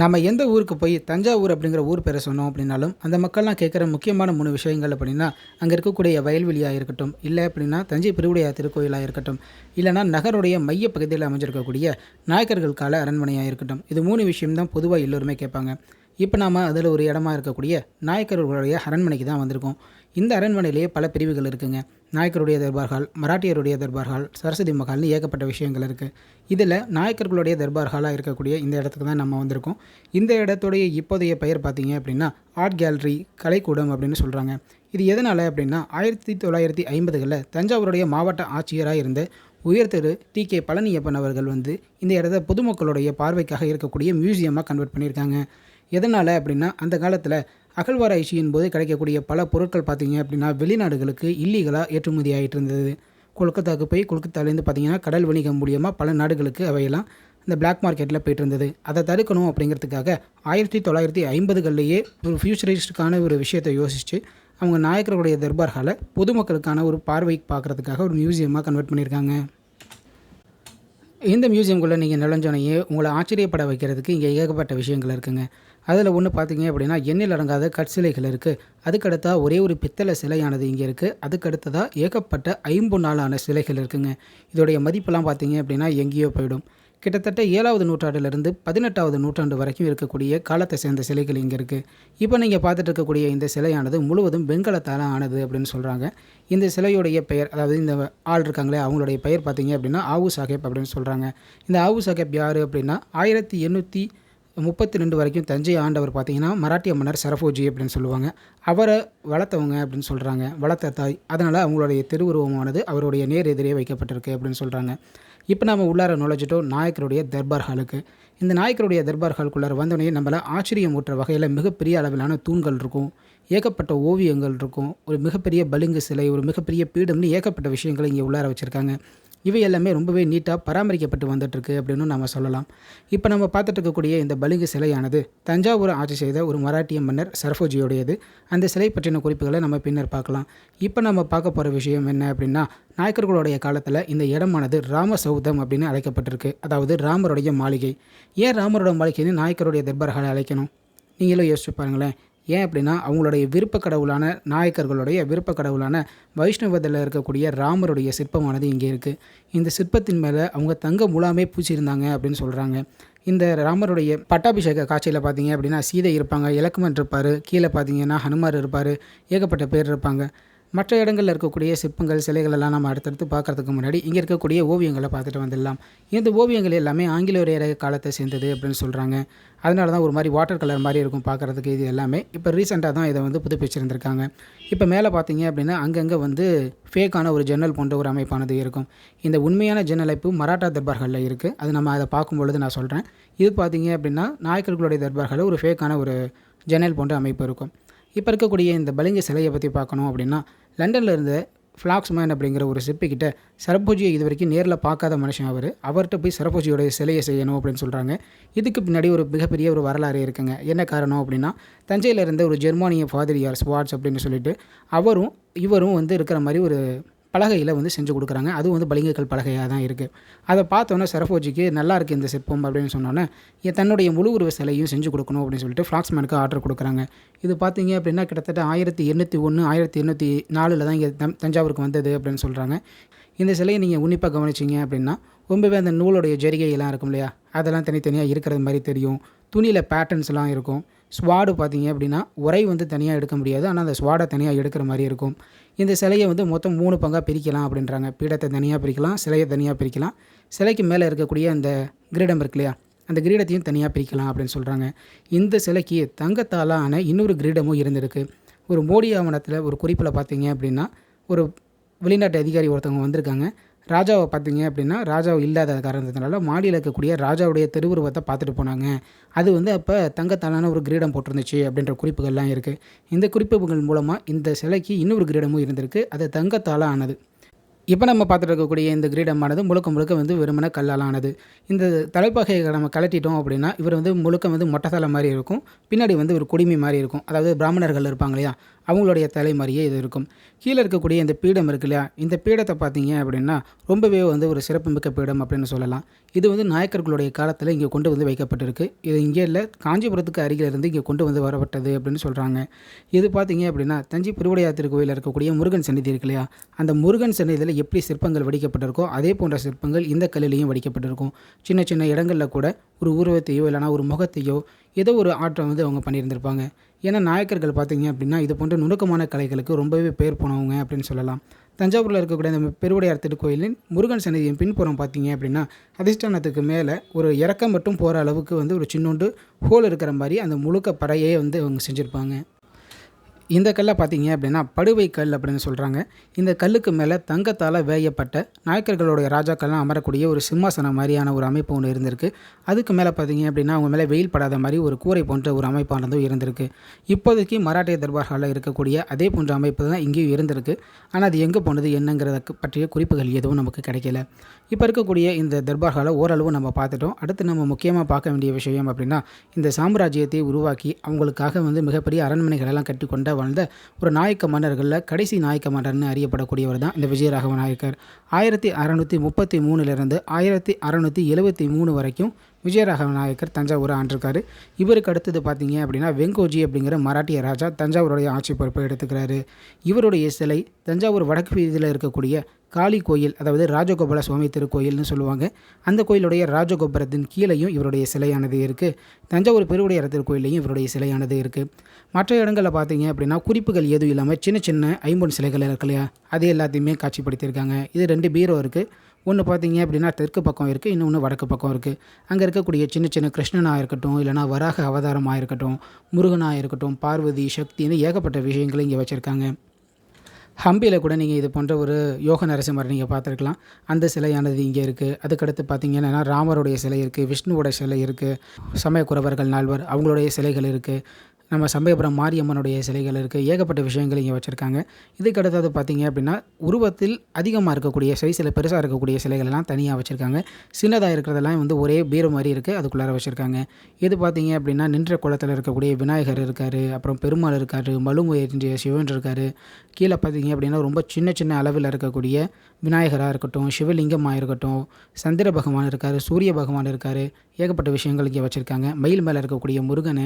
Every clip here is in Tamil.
நம்ம எந்த ஊருக்கு போய் தஞ்சாவூர் அப்படிங்கிற ஊர் பேரை சொன்னோம் அப்படின்னாலும் அந்த மக்கள்லாம் கேட்குற முக்கியமான மூணு விஷயங்கள் அப்படின்னா அங்கே இருக்கக்கூடிய வயல்வெளியாக இருக்கட்டும் இல்லை அப்படின்னா தஞ்சை பெருவுடையார் திருக்கோயிலாக இருக்கட்டும் இல்லைனா நகருடைய மைய பகுதியில் அமைஞ்சிருக்கக்கூடிய நாயக்கர்கள் கால அரண்மனையாக இருக்கட்டும். இது மூணு விஷயம்தான் பொதுவாக எல்லோருமே கேட்பாங்க. இப்போ நாம் அதில் ஒரு இடமா இருக்கக்கூடிய நாயக்கர்களுடைய அரண்மனைக்கு தான் வந்திருக்கோம். இந்த அரண்மனையிலேயே பல பிரிவுகள் இருக்குங்க. நாயக்கருடைய தர்பார்கள் மராட்டியருடைய தர்பார்கள் சரஸ்வதி மகால்னு ஏகப்பட்ட விஷயங்கள் இருக்குது இதில் நாயக்கர்களுடைய தர்பார்களாக இருக்கக்கூடிய இந்த இடத்துக்கு தான் நம்ம வந்திருக்கோம். இந்த இடத்துடைய இப்போதைய பெயர் பார்த்தீங்க அப்படின்னா ஆர்ட் கேலரி கலைக்கூடம் அப்படின்னு சொல்கிறாங்க இது எதனால் அப்படின்னா ஆயிரத்தி தொள்ளாயிரத்தி ஐம்பதுகளில் தஞ்சாவூருடைய மாவட்ட ஆட்சியராக இருந்த உயர் திரு டி கே பழனியப்பன் அவர்கள் வந்து இந்த இடத்த பொதுமக்களுடைய பார்வைக்காக இருக்கக்கூடிய மியூசியமாக கன்வெர்ட் பண்ணியிருக்காங்க. எதனால் அப்படின்னா அந்த காலத்தில் அகழ்வாராய்ச்சியின் போது கிடைக்கக்கூடிய பல பொருட்கள் பார்த்தீங்க அப்படின்னா வெளிநாடுகளுக்கு இல்லீகலாக ஏற்றுமதி ஆகிட்டு இருந்தது கொல்கத்தாவுக்கு போய் கொல்கத்தாலேருந்து பார்த்தீங்கன்னா கடல் வணிகம் மூலியமாக பல நாடுகளுக்கு அவையெல்லாம் இந்த பிளாக் மார்க்கெட்டில் போயிட்டு இருந்தது அதை தடுக்கணும் அப்படிங்கிறதுக்காக ஆயிரத்தி தொள்ளாயிரத்தி ஐம்பதுகள்லேயே ஒரு ஃபியூச்சரிஸ்டுக்கான ஒரு விஷயத்தை யோசித்து அவங்க நாயக்கர்களுடைய ஹாலை பொதுமக்களுக்கான ஒரு பார்வை பார்க்குறதுக்காக ஒரு மியூசியமாக கன்வெர்ட் பண்ணியிருக்காங்க. இந்த மியூசியம்குள்ளே நீங்கள் நுழைஞ்சோனையே உங்களை ஆச்சரியப்பட வைக்கிறதுக்கு இங்கே ஏகப்பட்ட விஷயங்கள் இருக்குங்க. அதில் ஒன்று பார்த்தீங்க அப்படின்னா எண்ணில் அடங்காத கற்சிலைகள் இருக்குது அதுக்கடுத்தா ஒரே ஒரு பித்தளை சிலையானது இங்கே இருக்குது அதுக்கடுத்ததாக ஏகப்பட்ட ஐம்பொன்னாலான சிலைகள் இருக்குங்க. இதோடைய மதிப்பெல்லாம் பார்த்தீங்க அப்படின்னா எங்கேயோ போயிடும். கிட்டத்தட்ட ஏழாவது நூற்றாண்டிலிருந்து பதினெட்டாவது நூற்றாண்டு வரைக்கும் இருக்கக்கூடிய காலத்தை சேர்ந்த சிலைகள் இங்கே இருக்குது இப்போ நீங்கள் பார்த்துட்டு இருக்கக்கூடிய இந்த சிலையானது முழுவதும் வெண்கலத்தால் ஆனது அப்படின்னு சொல்கிறாங்க இந்த சிலையுடைய பெயர் அதாவது இந்த ஆள் இருக்காங்களே அவங்களுடைய பெயர் பார்த்தீங்க அப்படின்னா ஆவு சாஹேப் அப்படின்னு சொல்கிறாங்க இந்த ஆவு சாஹேப் யார் அப்படின்னா ஆயிரத்தி எண்ணூற்றி முப்பத்தி ரெண்டு வரைக்கும் தஞ்சை ஆண்டவர் பார்த்தீங்கன்னா மராட்டிய மன்னர் சரபோஜி அப்படின்னு சொல்லுவாங்க. அவரை வளர்த்தவங்க அப்படின்னு சொல்கிறாங்க வளர்த்த தாய். அதனால் அவங்களுடைய திருவுருவமானது அவருடைய நேர் எதிரே வைக்கப்பட்டிருக்கு அப்படின்னு சொல்கிறாங்க இப்போ நம்ம உள்ளார நுழைஞ்சிட்டோம். நாயக்கருடைய தர்பார் ஹாலுக்கு இந்த நாயக்கருடைய தர்பார் ஹாலுக்குள்ளார வந்தோடனே நம்மளை ஆச்சரியம் ஊட்டுற வகையில் மிகப்பெரிய அளவிலான தூண்கள் இருக்கும். ஏகப்பட்ட ஓவியங்கள் இருக்கும். ஒரு மிகப்பெரிய பளிங்கு சிலை ஒரு மிகப்பெரிய பீடம்னு ஏகப்பட்ட விஷயங்களை இங்கே உள்ளார வச்சுருக்காங்க. இவை எல்லாமே ரொம்பவே நீட்டாக பராமரிக்கப்பட்டு வந்துட்டுருக்கு அப்படின்னு நம்ம சொல்லலாம். இப்போ நம்ம பார்த்துட்டு இருக்கக்கூடிய இந்த பளிங்கு சிலையானது தஞ்சாவூர் ஆட்சி செய்த ஒரு மராட்டிய மன்னர் சரஃபோஜியுடையது. அந்த சிலை பற்றின குறிப்புகளை நம்ம பின்னர் பார்க்கலாம். இப்போ நம்ம பார்க்க போகிற விஷயம் என்ன அப்படின்னா நாயக்கர்களுடைய காலத்தில் இந்த இடமானது ராம சௌதம் அப்படின்னு அழைக்கப்பட்டிருக்கு. அதாவது ராமருடைய மாளிகை. ஏன் ராமரோட மாளிகைன்னு நாயக்கருடைய தர்பார்களை அழைக்கணும்? நீங்களும் யோசிச்சு பாருங்களேன். ஏன் அப்படின்னா அவங்களுடைய விருப்ப கடவுளான நாயக்கர்களுடைய விருப்ப கடவுளான வைஷ்ணவத்தில் இருக்கக்கூடிய ராமருடைய சிற்பமானது இங்கே இருக்குது இந்த சிற்பத்தின் மேலே அவங்க தங்க முலாமே பூச்சிருந்தாங்க அப்படின்னு சொல்கிறாங்க இந்த ராமருடைய பட்டாபிஷேக காட்சியில் பார்த்தீங்க அப்படின்னா சீதை இருப்பாங்க இலக்குமன் இருப்பார் கீழே பார்த்தீங்கன்னா ஹனுமார் இருப்பார் ஏகப்பட்ட பேர் இருப்பாங்க. மற்ற இடங்களில் இருக்கக்கூடிய சிற்பங்கள் சிலைகளெல்லாம் நம்ம அடுத்தடுத்து பார்க்குறதுக்கு முன்னாடி இங்கே இருக்கக்கூடிய ஓவியங்களை பார்த்துட்டு வந்துடலாம். இந்த ஓவியங்கள் எல்லாமே ஆங்கிலேயர் காலத்தை சேர்ந்தது அப்படின்னு சொல்கிறாங்க அதனால தான் ஒரு மாதிரி வாட்டர் கலர் மாதிரி இருக்கும் பார்க்குறதுக்கு இது எல்லாமே. இப்போ ரீசெண்டாக தான் இதை வந்து புதுப்பிச்சிருந்திருக்காங்க. இப்போ மேலே பார்த்தீங்க அப்படின்னா அங்கங்கே வந்து ஃபேக்கான ஒரு ஜன்னல் போன்ற ஒரு அமைப்பானது இருக்கும். இந்த உண்மையான ஜன்னலைப்பு மராட்டா தர்பார்களில் இருக்குது அது நம்ம அதை பார்க்கும் பொழுது நான் சொல்கிறேன் இது பார்த்தீங்க அப்படின்னா நாயக்கர்களுடைய தர்பார்களில் ஒரு ஃபேக்கான ஒரு ஜன்னல் போன்ற அமைப்பு இருக்கும். இப்போ இருக்கக்கூடிய இந்த பளிங்கு சிலையை பற்றி பார்க்கணும் அப்படின்னா லண்டனில் இருந்த ஃப்ளாக்ஸ்மேன் அப்படிங்கிற ஒரு சிற்பிக்கிட்ட சரபோஜியை இது வரைக்கும் நேரில் பார்க்காத மனுஷன் அவர். அவர்கிட்ட போய் சரபோஜியோடைய சிலையை செய்யணும் அப்படின்னு சொல்கிறாங்க இதுக்கு பின்னாடி ஒரு மிகப்பெரிய ஒரு வரலாறு இருக்குங்க. என்ன காரணம் அப்படின்னா தஞ்சையில் இருந்த ஒரு ஜெர்மானிய ஃபாதிரியார் ஸ்வாட்ஸ் அப்படின்னு சொல்லிட்டு அவரும் இவரும் வந்து இருக்கிற மாதிரி ஒரு பலகையில் வந்து செஞ்சு கொடுக்குறாங்க. அதுவும் வந்து பளிங்குக்கல் பலகையாக தான் இருக்குது அதை பார்த்தோன்னே சரஃபோஜிக்கு நல்லா இருக்குது இந்த சிற்பம் அப்படின்னு சொன்னோன்னே என் தன்னுடைய முழு உருவ சிலையும் செஞ்சு கொடுக்கணும் அப்படின்னு சொல்லிட்டு ஃப்ளாக்ஸ்மேனுக்கு ஆர்டர் கொடுக்குறாங்க. இது பார்த்தீங்க அப்படின்னா கிட்டத்தட்ட ஆயிரத்தி எண்ணூற்றி ஒன்று ஆயிரத்தி எண்ணூற்றி நாலில் தான் இங்கே தம் தஞ்சாவூருக்கு வந்தது அப்படின்னு சொல்கிறாங்க இந்த சிலையை நீங்கள் உன்னிப்பாக கவனிச்சிங்க அப்படின்னா ரொம்பவே அந்த நூலுடைய ஜரிகையெல்லாம் இருக்கும் இல்லையா? அதெல்லாம் தனித்தனியாக இருக்கிறது மாதிரி தெரியும். துணியில் பேட்டர்ன்ஸ்லாம் இருக்கும். ஸ்வாடு பார்த்தீங்க அப்படின்னா உரை வந்து தனியாக எடுக்க முடியாது. ஆனால் அந்த ஸ்வாடை தனியாக எடுக்கிற மாதிரி இருக்கும். இந்த சிலையை வந்து மொத்தம் மூணு பங்காக பிரிக்கலாம் அப்படின்றாங்க. பீடத்தை தனியாக பிரிக்கலாம் சிலையை தனியாக பிரிக்கலாம். சிலைக்கு மேலே இருக்கக்கூடிய அந்த கிரீடம் இருக்கு இல்லையா? அந்த கிரீடத்தையும் தனியாக பிரிக்கலாம் அப்படின்னு சொல்கிறாங்க இந்த சிலைக்கு தங்கத்தாலான இன்னொரு கிரீடமும் இருந்திருக்கு. ஒரு மோடி ஆவணத்தில் ஒரு குறிப்பில் பார்த்தீங்க அப்படின்னா ஒரு வெளிநாட்டு அதிகாரி ஒருத்தவங்க வந்திருக்காங்க. ராஜாவை பார்த்தீங்க அப்படின்னா ராஜாவை இல்லாத காரணத்தினால மாடியில் இருக்கக்கூடிய ராஜாவுடைய திருவுருவத்தை பார்த்துட்டு போனாங்க. அது வந்து அப்போ தங்கத்தாலான ஒரு கிரீடம் போட்டிருந்துச்சு அப்படின்ற குறிப்புகள்லாம் இருக்குது இந்த குறிப்புகள் மூலமாக இந்த சிலைக்கு இன்னொரு கிரீடமும் இருந்திருக்கு. அது தங்கத்தால் ஆனது இப்போ நம்ம பார்த்துட்டு இருக்கக்கூடிய இந்த கிரீடமானது முழுக்க முழுக்க வந்து வெறுமன கல்லால் ஆனது இந்த தலைப்பகையை நம்ம கலட்டிட்டோம் அப்படின்னா இவர் வந்து முழுக்க வந்து மொட்டத்தலை மாதிரி இருக்கும். பின்னாடி வந்து ஒரு குடிமை மாதிரி இருக்கும். அதாவது பிராமணர்கள் இருப்பாங்க இல்லையா? அவங்களுடைய தலை மாதிரியே இது இருக்கும். கீழே இருக்கக்கூடிய இந்த பீடம் இருக்கு இல்லையா? இந்த பீடத்தை பார்த்தீங்க அப்படின்னா ரொம்பவே வந்து ஒரு சிறப்புமிக்க பீடம் அப்படின்னு சொல்லலாம். இது வந்து நாயக்கர்களுடைய காலத்தில் இங்கே கொண்டு வந்து வைக்கப்பட்டிருக்கு. இது இங்கே இல்லை காஞ்சிபுரத்துக்கு அருகில் இருந்து இங்கே கொண்டு வந்து வரப்பட்டது அப்படின்னு சொல்கிறாங்க இது பார்த்தீங்க அப்படின்னா தஞ்சை பெருவுடையாத்திரு கோயிலில் இருக்கக்கூடிய முருகன் சந்நிதி இருக்கு இல்லையா? அந்த முருகன் சந்நிதியில் எப்படி சிற்பங்கள் வடிக்கப்பட்டிருக்கோ அதே போன்ற சிற்பங்கள் இந்த கல்லிலையும் வடிக்கப்பட்டிருக்கும். சின்ன சின்ன இடங்களில் கூட ஒரு உருவத்தையோ இல்லைனா ஒரு முகத்தையோ ஏதோ ஒரு ஆற்றம் வந்து அவங்க பண்ணியிருந்திருப்பாங்க. ஏன்னா நாயக்கர்கள் பார்த்தீங்க அப்படின்னா இது போன்ற நுணுக்கமான கலைகளுக்கு ரொம்பவே பேர் போனவங்க அப்படின்னு சொல்லலாம். தஞ்சாவூரில் இருக்கக்கூடிய இந்த பெருவுடையார் திருக்கோயிலின் முருகன் சன்னதியின் பின்புறம் பார்த்தீங்க அப்படின்னா அதிஷ்டானத்துக்கு மேலே ஒரு இறக்கம் மட்டும் போகிற அளவுக்கு வந்து ஒரு சின்னோண்டு ஹோல் இருக்கிற மாதிரி அந்த முழுக்க படையே வந்து அவங்க செஞ்சுருப்பாங்க. இந்த கல்லை பார்த்தீங்க அப்படின்னா படுவை கல் அப்படின்னு சொல்கிறாங்க இந்த கல்லுக்கு மேலே தங்கத்தால் வேயப்பட்ட நாயக்கர்களுடைய ராஜாக்கள்லாம் அமரக்கூடிய ஒரு சிம்மாசனம் மாதிரியான ஒரு அமைப்பு ஒன்று இருந்திருக்கு. அதுக்கு மேலே பார்த்தீங்க அப்படின்னா அவங்க மேலே வெயில் படாத மாதிரி ஒரு கூரை போன்ற ஒரு அமைப்பானதும் இருந்திருக்கு. இப்போதைக்கு மராட்டிய தர்பார்களில் இருக்கக்கூடிய அதே போன்ற அமைப்பு தான் இங்கேயும் இருந்திருக்கு. ஆனால் அது எங்கே போனது என்னங்கிறத பற்றிய குறிப்புகள் எதுவும் நமக்கு கிடைக்கல. இப்போ இருக்கக்கூடிய இந்த தர்பார்களை ஓரளவு நம்ம பார்த்துட்டோம். அடுத்து நம்ம முக்கியமாக பார்க்க வேண்டிய விஷயம் அப்படின்னா இந்த சாம்ராஜ்யத்தை உருவாக்கி அவங்களுக்காக வந்து மிகப்பெரிய அரண்மனைகளெல்லாம் கட்டி கொண்ட வாழ்ந்த ஒரு நாயக்க மன்னர்களில் கடைசி நாயக்க மன்னர்னு அறியப்படக்கூடியவர் தான் இந்த விஜயராகவ நாயக்கர். ஆயிரத்தி அறநூற்றி முப்பத்தி மூணுலேருந்து ஆயிரத்தி அறநூற்றி எழுபத்தி மூணு வரைக்கும் விஜயராகவ நாயக்கர் தஞ்சாவூரை ஆண்டிருக்காரு. இவருக்கு அடுத்தது பார்த்தீங்க அப்படின்னா வெங்கோஜி அப்படிங்கிற மராட்டிய ராஜா தஞ்சாவூருடைய ஆட்சி பொறுப்பை எடுத்துக்கிறாரு. இவருடைய சிலை தஞ்சாவூர் வடக்கு வீதியில் இருக்கக்கூடிய காளி கோயில் அதாவது ராஜகோபால சுவாமி திருக்கோயில்னு சொல்லுவாங்க. அந்த கோயிலுடைய ராஜகோபுரத்தின் கீழேயும் இவருடைய சிலையானது இருக்குது தஞ்சாவூர் பெருவுடையார் திருக்கோயிலையும் இவருடைய சிலையானது இருக்குது மற்ற இடங்களில் பார்த்தீங்க அப்படின்னா குறிப்புகள் எதுவும் இல்லாமல் சின்ன சின்ன ஐம்பொன் சிலைகள் இருக்கு இல்லையா? அது எல்லாத்தையுமே காட்சிப்படுத்தியிருக்காங்க. இது ரெண்டு பீரோ இருக்குது ஒன்று பார்த்தீங்க அப்படின்னா தெற்கு பக்கம் இருக்குது இன்னொன்று வடக்கு பக்கம் இருக்குது அங்கே இருக்கக்கூடிய சின்ன சின்ன கிருஷ்ணனாக இருக்கட்டும் இல்லைனா வராக அவதாரமாக இருக்கட்டும் முருகனாக இருக்கட்டும் பார்வதி சக்தின்னு ஏகப்பட்ட விஷயங்களை இங்கே வச்சுருக்காங்க. ஹம்பியில் கூட நீங்கள் இது போன்ற ஒரு யோக நரசிம்மர் நீங்கள் பார்த்துருக்கலாம். அந்த சிலையானது இங்கே இருக்குது அதுக்கடுத்து பார்த்தீங்கன்னா ராமருடைய சிலை இருக்குது விஷ்ணுவோட சிலை இருக்குது சமயக்குறவர்கள் நால்வர் அவங்களுடைய சிலைகள் இருக்குது நம்ம சமயபுரம் மாரியம்மனுடைய சிலைகள் இருக்குது ஏகப்பட்ட விஷயங்கள் இங்கே வச்சுருக்காங்க. இதுக்கு அடுத்தது பார்த்திங்க அப்படின்னா உருவத்தில் அதிகமாக இருக்கக்கூடிய சைஸில் பெருசாக இருக்கக்கூடிய சிலைகள்லாம் தனியாக வச்சுருக்காங்க. சின்னதாக இருக்கிறதெல்லாம் வந்து ஒரே பீரோ மாதிரி இருக்குது அதுக்குள்ளார வச்சுருக்காங்க. இது பார்த்திங்க அப்படின்னா நின்ற குளத்தில் இருக்கக்கூடிய விநாயகர் இருக்கார். அப்புறம் பெருமாள் இருக்கார். மலுங்குய சிவன் இருக்கார். கீழே பார்த்தீங்க அப்படின்னா ரொம்ப சின்ன சின்ன அளவில் இருக்கக்கூடிய விநாயகராக இருக்கட்டும் சிவலிங்கமாக இருக்கட்டும் சந்திர பகவான் இருக்கார் சூரிய பகவான் இருக்கார். ஏகப்பட்ட விஷயங்கள் இங்கே வச்சுருக்காங்க. மயில் மேலே இருக்கக்கூடிய முருகன்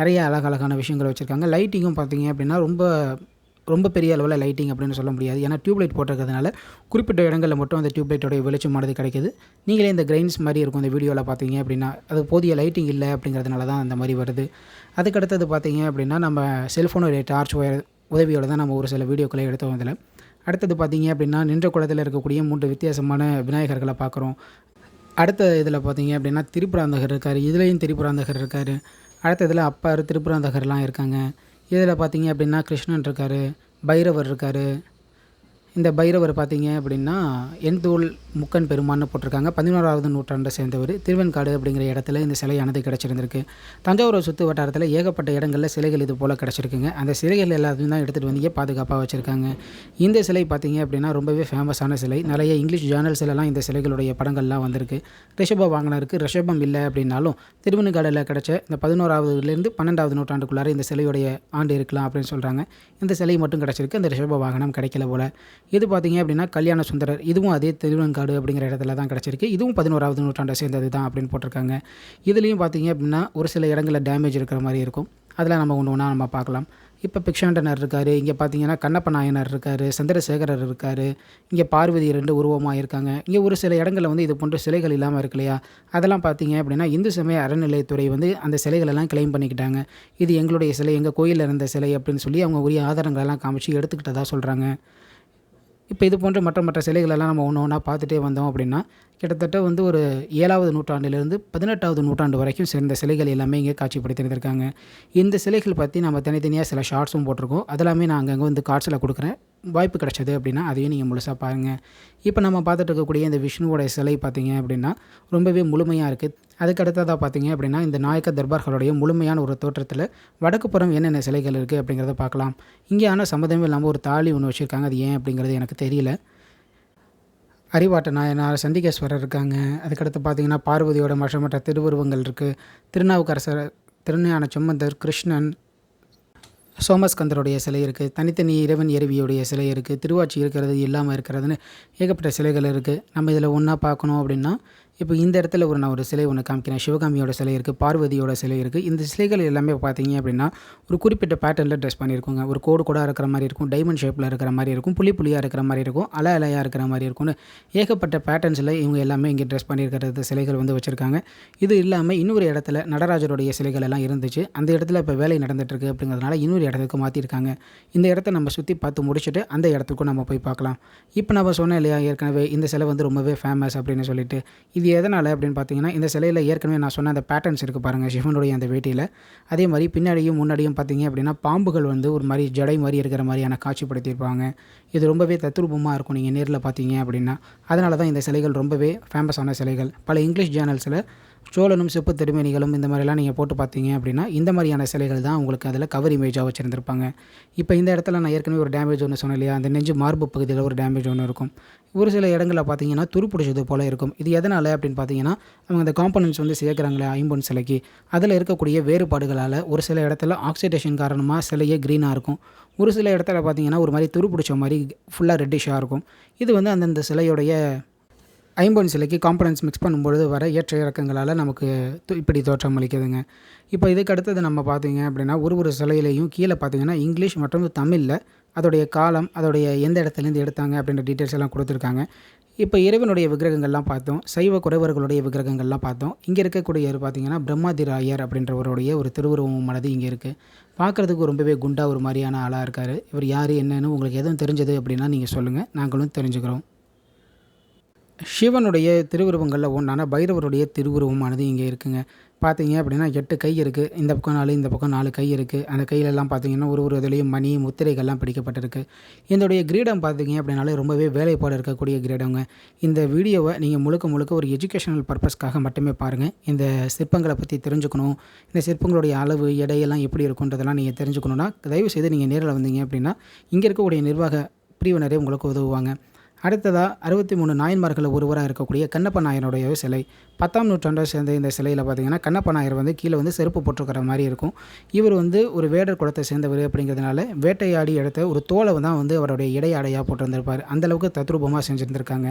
நிறைய அழகழகான விஷயங்கள் வச்சுருக்காங்க. லைட்டிங்கும் பார்த்தீங்க அப்படின்னா ரொம்ப ரொம்ப பெரிய அளவில் லைட்டிங் அப்படின்னு சொல்ல முடியாது. ஏன்னா டியூப்லைட் போட்டிருக்கிறதுனால குறிப்பிட்ட இடங்களில் மட்டும் அந்த டியூப்லைட்டோடைய வெளிச்சமானது கிடைக்கிது. நீங்களே இந்த கிரைன்ஸ் மாதிரி இருக்கும். இந்த வீடியோவில் பார்த்தீங்க அப்படின்னா அது போதிய லைட்டிங் இல்லை அப்படிங்கிறதுனால தான் அந்த மாதிரி வருது. அதுக்கடுத்தது பார்த்தீங்க அப்படின்னா நம்ம செல்ஃபோனுடைய டார்ச் ஒயர் உதவியோடு தான் நம்ம ஒரு சில வீடியோக்களை எடுத்தோம் அதில் அடுத்தது பார்த்தீங்க அப்படின்னா நின்ற குளத்தில் இருக்கக்கூடிய மூன்று வித்தியாசமான விநாயகர்களை பார்க்குறோம். அடுத்த இதில் பார்த்தீங்க அப்படின்னா திரிபுராந்தகர் இருக்கார். இதுலேயும் திரிபுராந்தகர் இருக்கார். அடுத்த இதில் அப்பார் திரிபுராந்தகர்லாம் இருக்காங்க. இதில் பார்த்தீங்க அப்படின்னா கிருஷ்ணன் இருக்கார் பைரவர் இருக்கார் இந்த பைரவர் பார்த்தீங்க அப்படின்னா எண்தோல் முக்கன் பெருமான்னு போட்டிருக்காங்க. பதினோராவது நூற்றாண்டை சேர்ந்தவர் திருவெண்காடு அப்படிங்கிற இடத்துல இந்த சிலையானது கிடச்சிருந்திருக்கு. தஞ்சாவூரை சுற்று வட்டாரத்தில் ஏகப்பட்ட இடங்களில் சிலைகள் இது போல் கிடச்சிருக்குங்க. அந்த சிலைகள் எல்லாத்தையும் தான் எடுத்துகிட்டு வந்து பாதுகாப்பாக வச்சுருக்காங்க. இந்த சிலை பார்த்தீங்க அப்படின்னா ரொம்பவே ஃபேமஸான சிலை. நிறைய இங்கிலீஷ் ஜேர்னல்ஸ்லாம் இந்த சிலைகளுடைய படங்கள்லாம் வந்திருக்கு. ரிஷப வாங்கினருக்கு ரிஷபம் இல்லை அப்படின்னாலும் திருவெண்காடில் கிடச்ச இந்த பதினோராவதுலேருந்து பன்னெண்டாவது நூற்றாண்டுக்குள்ளார இந்த சிலையுடைய ஆண்டு இருக்கலாம் அப்படின்னு சொல்கிறாங்க இந்த சிலை மட்டும் கிடச்சிருக்கு. அந்த ரிஷப வாகனம் கிடைக்கல போல். இது பார்த்தீங்க அப்படின்னா கல்யாண சுந்தரர். இதுவும் அதே திருவெண்காடு அப்படிங்கிற இடத்துல தான் கிடச்சிருக்கு. இதுவும் பதினோராவது நூற்றாண்டை சேர்ந்தது தான் அப்படின்னு போட்டிருக்காங்க. இதுலேயும் பார்த்தீங்க அப்படின்னா ஒரு சில இடங்களில் டேமேஜ் இருக்கிற மாதிரி இருக்கும். அதில் நம்ம ஒன்று ஒன்றா நம்ம பார்க்கலாம். இப்போ பிக்ஷாண்டனர் இருக்கார். இங்கே பார்த்தீங்கன்னா கண்ணப்ப நாயனர் இருக்கார். சந்திரசேகரர் இருக்கார். இங்கே பார்வதி ரெண்டு உருவமாக இருக்காங்க. இங்கே ஒரு சில இடங்களில் வந்து இது போன்ற சிலைகள் இல்லாமல் இருக்கு இல்லையா? அதெல்லாம் பார்த்தீங்க அப்படின்னா இந்து சமய அறநிலையத்துறை வந்து அந்த சிலைகளெல்லாம் கிளைம் பண்ணிக்கிட்டாங்க. இது எங்களுடைய சிலை எங்கள் கோயிலில் இருந்த சிலை அப்படின்னு சொல்லி அவங்க உரிய ஆதாரங்களெல்லாம் காமிச்சு எடுத்துக்கிட்டதாக சொல்கிறாங்க இப்போ இது போன்ற மற்ற மற்ற சிலைகளெல்லாம் நம்ம ஒன்று ஒன்றா பார்த்துட்டே வந்தோம் அப்படின்னா கிட்டத்தட்ட வந்து ஒரு ஏழாவது நூற்றாண்டிலிருந்து பதினெட்டாவது நூற்றாண்டு வரைக்கும் சேர்ந்த சிலைகள் எல்லாமே இங்கே காட்சிப்படுத்தியிருந்திருக்காங்க இந்த சிலைகள் பற்றி நம்ம தனித்தனியாக சில ஷார்ட்ஸும் போட்டிருக்கோம். அதெல்லாமே நான் அங்கங்கே வந்து கார்ட்ஸில் கொடுக்குறேன். வாய்ப்பு கிடச்சது அப்படின்னா அதையும் நீங்கள் முழுசாக பாருங்கள் இப்போ நம்ம பார்த்துட்டு இருக்கக்கூடிய இந்த விஷ்ணுவோட சிலை பார்த்தீங்க அப்படின்னா ரொம்பவே முழுமையாக இருக்குது அதுக்கு அடுத்ததாக பார்த்தீங்க அப்படின்னா இந்த நாயக்க தர்பார்களுடைய முழுமையான ஒரு தோற்றத்தில் வடக்கு புறம் என்னென்ன சிலைகள் இருக்குது அப்படிங்கிறத பார்க்கலாம். இங்கே ஆனால் சம்மதமே இல்லாமல் ஒரு தாலி ஒன்று வச்சுருக்காங்க. அது ஏன் அப்படிங்கிறது எனக்கு தெரியல. அறிவாட்ட நாயனார் சண்டிகேஸ்வரர் இருக்காங்க. அதுக்கடுத்து பார்த்தீங்கன்னா பார்வதியோட மற்ற மற்ற திருவுருவங்கள் இருக்குது திருநாவுக்கரசர் திருஞான செம்மந்தர் கிருஷ்ணன் சோமஸ்கந்தருடைய சிலை இருக்குது தனித்தனி இறைவன் எருவியுடைய சிலை இருக்குது திருவாச்சி இருக்கிறது இல்லாமல் இருக்கிறதுன்னு ஏகப்பட்ட சிலைகள் இருக்குது நம்ம இதில் ஒன்றா பார்க்கணும் அப்படின்னா இப்போ இந்த இடத்துல ஒரு நான் ஒரு சிலை ஒன்று காமிக்கிறேன். சிவகாமியோட சிலை இருக்குது பார்வதியோட சிலை இருக்குது இந்த சிலைகள் எல்லாமே பார்த்தீங்க அப்படின்னா ஒரு குறிப்பிட்ட பேட்டர்னில் ட்ரெஸ் பண்ணியிருக்கோங்க. ஒரு கோடு கூட இருக்கிற மாதிரி இருக்கும் டைமண்ட் ஷேப்பில் இருக்கிற மாதிரி இருக்கும் புளி புளியாக இருக்கிற மாதிரி இருக்கும் அலை அலையாக இருக்கிற மாதிரி இருக்கும்னு ஏகப்பட்ட பேட்டர்ன்ஸில் இவங்க எல்லாமே இங்கே ட்ரெஸ் பண்ணியிருக்கிறது சிலைகள் வந்து வச்சுருக்காங்க. இது இல்லாமல் இன்னொரு இடத்துல நடராஜருடைய சிலைகள் எல்லாம் இருந்துச்சு. அந்த இடத்துல இப்போ வேலை நடந்துகிட்ருக்கு அப்படிங்கிறதுனால இன்னொரு இடத்துக்கு மாற்றிருக்காங்க இந்த இடத்த நம்ம சுற்றி பார்த்து முடிச்சுட்டு அந்த இடத்துக்கும் நம்ம போய் பார்க்கலாம். இப்போ நம்ம சொன்னேன் இல்லையா? ஏற்கனவே இந்த சிலை வந்து ரொம்பவே ஃபேமஸ் அப்படின்னு சொல்லிட்டு. இது எதனால் அப்படின்னு பார்த்தீங்கன்னா இந்த சிலையில் ஏற்கனவே நான் சொன்ன அந்த பேட்டர்ன்ஸ் இருக்குது பாருங்கள் சிவனுடைய அந்த வேட்டியில். அதே மாதிரி பின்னாடியும் முன்னாடியும் பார்த்தீங்க அப்படின்னா பாம்புகள் வந்து ஒரு மாதிரி ஜடை மாதிரி இருக்கிற மாதிரியான காட்சிப்படுத்தியிருப்பாங்க. இது ரொம்பவே தத்ரூபமாக இருக்கும் நீங்கள் நேரில் பார்த்தீங்க அப்படின்னா. அதனால தான் இந்த சிலைகள் ரொம்பவே ஃபேமஸான சிலைகள். பல இங்கிலீஷ் சேனல்ஸில் சோழனும் செப்பு திருமேனிகளும் இந்த மாதிரிலாம் நீங்கள் போட்டு பார்த்தீங்க அப்படின்னா இந்த மாதிரியான சிலைகள் தான் உங்களுக்கு அதில் கவர் இமேஜாக வச்சுருந்துருப்பாங்க. இப்போ இந்த இடத்துல நான் ஏற்கனவே ஒரு டேமேஜ் ஒன்று சொன்னேன் இல்லையா? அந்த நெஞ்சு மார்பு பகுதியில் ஒரு டேமேஜ் ஒன்று இருக்கும். ஒரு சில இடங்களில் பார்த்தீங்கன்னா துருப்பிடிச்சது போல் இருக்கும். இது எதனால் அப்படின்னு பார்த்தீங்கன்னா அவங்க அந்த காம்பனன்ட்ஸ் வந்து சேர்க்குறாங்களே ஐம்பொன் சிலைக்கு. அதில் இருக்கக்கூடிய வேறுபாடுகளால் ஒரு சில இடத்துல ஆக்சிடேஷன் காரணமாக சிலையே க்ரீனாக இருக்கும். ஒரு சில இடத்துல பார்த்தீங்கன்னா ஒரு மாதிரி துருப்பிடிச்ச மாதிரி ஃபுல்லாக ரெட்டிஷாக இருக்கும். இது வந்து அந்தந்த சிலையுடைய ஐம்பொன் சிலைக்கு காம்பனன்ஸ் மிக்ஸ் பண்ணும்பொழுது வர ஏற்ற இறக்கங்களால் நமக்கு இப்படி தோற்றம் அளிக்குதுங்க. இப்போ இதுக்கு அடுத்தது நம்ம பார்த்தீங்க அப்படின்னா ஒரு ஒரு சிலையிலையும் கீழே பார்த்தீங்கன்னா இங்கிலீஷ் மற்றும் தமிழில் அதோடைய காலம் அதோடைய எந்த இடத்துலேருந்து எடுத்தாங்க அப்படின்ற டீட்டெயில்ஸ் எல்லாம் கொடுத்துருக்காங்க. இப்போ இறைவனுடைய விக்கிரகங்கள்லாம் பார்த்தோம் சைவ குறைவர்களுடைய விக்கிரகங்கள்லாம் பார்த்தோம். இங்கே இருக்கக்கூடிய பார்த்தீங்கன்னா பிரம்மாதிராயர் அப்படின்றவருடைய ஒரு திருவுருவமானது இங்கே இருக்குது பார்க்குறதுக்கு ரொம்பவே குண்டா ஒரு மாதிரியான ஆளாக இருக்கார். இவர் யார் என்னன்னு உங்களுக்கு எதுவும் தெரிஞ்சது அப்படின்னா நீங்கள் சொல்லுங்கள் நாங்களும் தெரிஞ்சுக்கிறோம். சிவனுடைய திருவுருவங்களில் ஒன்றான பைரவருடைய திருவுருவமானது இங்கே இருக்குங்க. பார்த்தீங்க அப்படின்னா எட்டு கை இருக்குது இந்த பக்கம் நாலு இந்த பக்கம் நாலு கை இருக்குது அந்த கையிலெல்லாம் பார்த்தீங்கன்னா ஒரு ஒரு இதுலேயும் மணி முத்திரைகள்லாம் பிடிக்கப்பட்டிருக்கு. இதனுடைய கிரீடம் பார்த்தீங்க அப்படின்னாலே ரொம்பவே வேலைப்பாடு இருக்கக்கூடிய கிரீடங்க. இந்த வீடியோவை நீங்கள் முழுக்க முழுக்க ஒரு எஜுகேஷனல் பர்பஸ்க்காக மட்டுமே பாருங்கள் இந்த சிற்பங்களை பற்றி தெரிஞ்சுக்கணும். இந்த சிற்பங்களுடைய அளவு எடையெல்லாம் எப்படி இருக்குன்றதெல்லாம் நீங்கள் தெரிஞ்சுக்கணுன்னா தயவு செய்து நீங்கள் நேரில் வந்தீங்க அப்படின்னா இங்கே இருக்கக்கூடிய நிர்வாக பிரிவினரே உங்களுக்கு உதவுவாங்க. அடுத்ததாக அறுபத்தி மூணு நாயன்மார்களில் ஒருவராக இருக்கக்கூடிய கண்ணப்ப நாயனுடைய சிலை. பத்தாம் நூற்றாண்டை சேர்ந்த இந்த சிலையில் பார்த்தீங்கன்னா கண்ணப்ப நாயர் வந்து கீழே வந்து செருப்பு போட்டிருக்கிற மாதிரி இருக்கும். இவர் வந்து ஒரு வேடர் குலத்தை சேர்ந்தவர் அப்படிங்கிறதுனால வேட்டையாடி எடுத்த ஒரு தோலை தான் வந்து அவருடைய இடையாடையாக போட்டிருந்திருப்பார். அந்தளவுக்கு தத்ரூபமாக செஞ்சுருந்துருக்காங்க.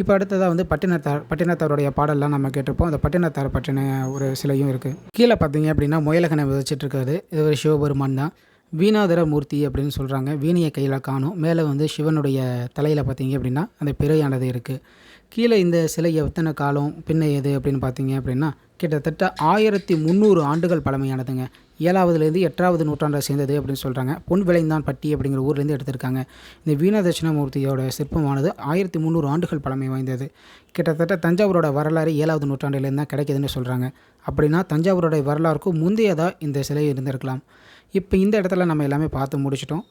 இப்போ அடுத்ததாக வந்து பட்டினத்தார் பட்டினத்தாருடைய பாடல்லாம் நம்ம கேட்டிருப்போம். அந்த பட்டினத்தார் பற்றின ஒரு சிலையும் இருக்குது கீழே பார்த்தீங்க அப்படின்னா முயலகனை விதைச்சிட்டு இருக்காரு. இது ஒரு சிவபெருமான் தான். வீணாதர மூர்த்தி அப்படின்னு சொல்கிறாங்க வீணையை கையில் காணும். மேலே வந்து சிவனுடைய தலையில் பார்த்தீங்க அப்படின்னா அந்த பிறையானது இருக்குது கீழே இந்த சிலை எத்தனை காலம் பின்ன எது அப்படின்னு பார்த்தீங்க அப்படின்னா கிட்டத்தட்ட ஆயிரத்தி முந்நூறு ஆண்டுகள் பழமையானதுங்க. ஏழாவதுலேருந்து எட்டாவது நூற்றாண்டை சேர்ந்தது அப்படின்னு சொல்கிறாங்க பொன் விளைந்தான் பட்டி அப்படிங்கிற ஊர்லேருந்து எடுத்திருக்காங்க. இந்த வீணா மூர்த்தியோட சிற்பமானது ஆயிரத்தி முந்நூறு ஆண்டுகள் பழமை வாய்ந்தது. கிட்டத்தட்ட தஞ்சாவூரோட வரலாறு ஏழாவது நூற்றாண்டிலேருந்து தான் கிடைக்குதுன்னு சொல்கிறாங்க அப்படின்னா தஞ்சாவூரோட வரலாறுக்கும் முந்தையதாக இந்த சிலை இருந்திருக்கலாம். இப்போ இந்த இடத்துல நம்ம எல்லாமே பார்த்து முடிச்சிட்டோம்.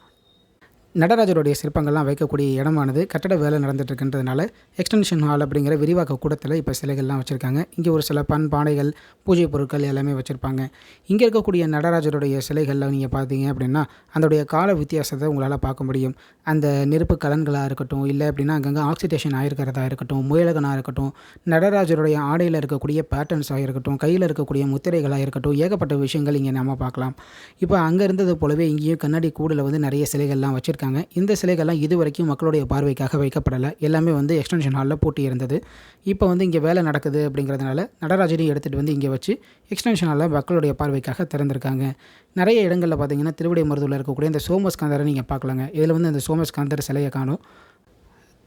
நடராஜருடைய சிற்பங்கள்லாம் வைக்கக்கூடிய இடமானது கட்டட வேலை நடந்துகிட்ருக்கின்றதுனால எக்ஸ்டென்ஷன் ஹால் அப்படிங்கிற விரிவாக்க கூடத்தில் இப்போ சிலைகள்லாம் வச்சுருக்காங்க. இங்கே ஒரு சில பண் பானைகள் பூஜை பொருட்கள் எல்லாமே வச்சுருப்பாங்க. இங்கே இருக்கக்கூடிய நடராஜருடைய சிலைகளில் நீங்கள் பார்த்தீங்க அப்படின்னா அதோடைய கால வித்தியாசத்தை உங்களால் பார்க்க முடியும். அந்த நெருப்பு கலன்களாக இருக்கட்டும் இல்லை அப்படின்னா அங்கங்கே ஆக்சிடேஷன் ஆகிருக்கிறதா இருக்கட்டும் முயலகனாக இருக்கட்டும் நடராஜருடைய ஆடையில் இருக்கக்கூடிய பேட்டர்ன்ஸாக இருக்கட்டும் கையில் இருக்கக்கூடிய முத்திரைகளாக இருக்கட்டும் ஏகப்பட்ட விஷயங்கள் இங்கே நம்ம பார்க்கலாம். இப்போ அங்கே இருந்தது போலவே இங்கேயும் கண்ணாடி கூடில் வந்து நிறைய சிலைகள்லாம் வச்சுருக்காங்க. இந்த சிலைகள்லாம் இது வரைக்கும் மக்களுடைய பார்வைக்காக வைக்கப்படலை. எல்லாமே வந்து எக்ஸ்டென்ஷன் ஹாலில் பூட்டி இருந்தது. இப்போ வந்து இங்கே வேலை நடக்குது அப்படிங்கிறதுனால நடராஜனையும் எடுத்துகிட்டு வந்து இங்கே வச்சு எக்ஸ்டென்ஷன் ஹாலில் மக்களுடைய பார்வைக்காக திறந்திருக்காங்க. நிறைய இடங்களில் பார்த்தீங்கன்னா திருவிடை திருவிடைமருதூரில் இருக்கக்கூடிய இந்த சோமஸ்கந்தரை நீங்கள் பார்க்கலாங்க. இதில் வந்து அந்த சோமஸ்கந்தர் சிலையை காணும்.